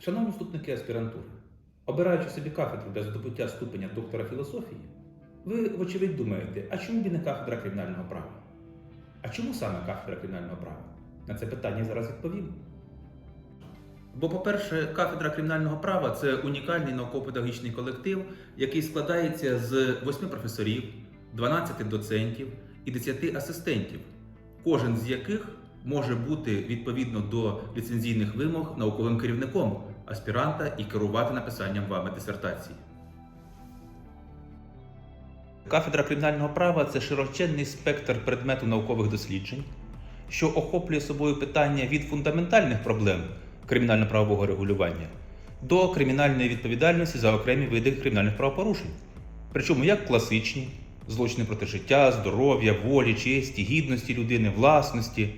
Шановні вступники аспірантури, обираючи собі кафедру для здобуття ступеня доктора філософії, ви, вочевидь, думаєте, а чому б і не кафедра кримінального права? А чому саме кафедра кримінального права? На це питання зараз відповім. Бо, по-перше, кафедра кримінального права це унікальний науково-педагогічний колектив, який складається з 8 професорів, 12 доцентів і 10 асистентів, кожен з яких може бути відповідно до ліцензійних вимог науковим керівником аспіранта і керувати написанням вами дисертації. Кафедра кримінального права це широченний спектр предмету наукових досліджень, що охоплює собою питання від фундаментальних проблем кримінально-правового регулювання до кримінальної відповідальності за окремі види кримінальних правопорушень. Причому як класичні злочини проти життя, здоров'я, волі, честі, гідності людини, власності,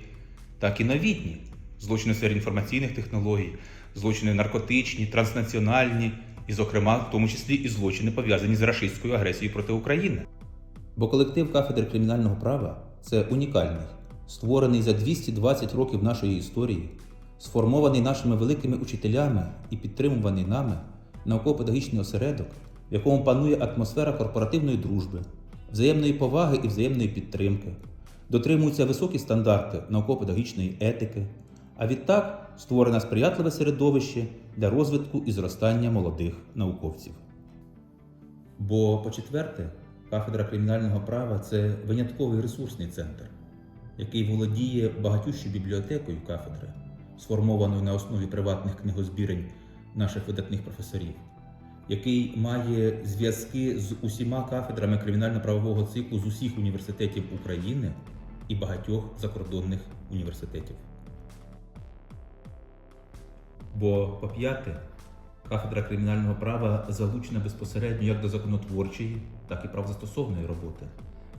так і новітні злочини сфері інформаційних технологій, злочини наркотичні, транснаціональні, і, зокрема, в тому числі і злочини пов'язані з рашистською агресією проти України. Бо колектив кафедри кримінального права це унікальний, створений за 220 років нашої історії, сформований нашими великими учителями і підтримуваний нами науково-педагогічний осередок, в якому панує атмосфера корпоративної дружби, взаємної поваги і взаємної підтримки, дотримуються високі стандарти науково-педагогічної етики, а відтак створено сприятливе середовище для розвитку і зростання молодих науковців. Бо, по-четверте, кафедра кримінального права це винятковий ресурсний центр, який володіє багатющою бібліотекою кафедри, сформованою на основі приватних книгозбірень наших видатних професорів, який має зв'язки з усіма кафедрами кримінально-правового циклу з усіх університетів України і багатьох закордонних університетів. Бо, по-п'яте, кафедра кримінального права залучена безпосередньо як до законотворчої, так і правозастосовної роботи.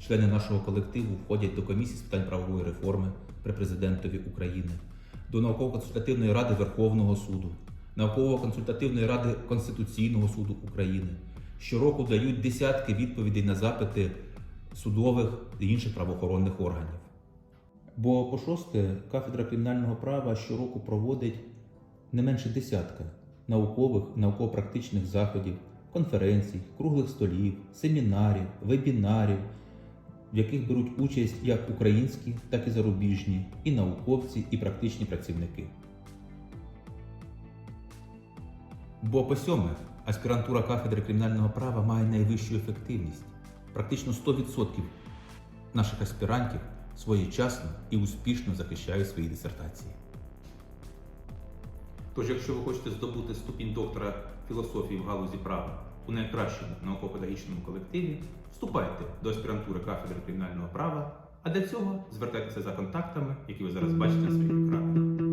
Члени нашого колективу входять до комісії з питань правової реформи при президентові України, до науково-консультативної ради Верховного суду, науково-консультативної ради Конституційного суду України. Щороку дають десятки відповідей на запити судових і інших правоохоронних органів. Бо, по шосте, кафедра кримінального права щороку проводить не менше десятка наукових, науково-практичних заходів, конференцій, круглих столів, семінарів, вебінарів, в яких беруть участь як українські, так і зарубіжні, і науковці, і практичні працівники. Бо по сьоме, аспірантура кафедри кримінального права має найвищу ефективність. Практично 100% наших аспірантів своєчасно і успішно захищають свої дисертації. Тож, якщо ви хочете здобути ступінь доктора філософії в галузі права у найкращому науково-педагогічному колективі, вступайте до аспірантури кафедри кримінального права, а для цього звертайтеся за контактами, які ви зараз бачите на своїх екранах.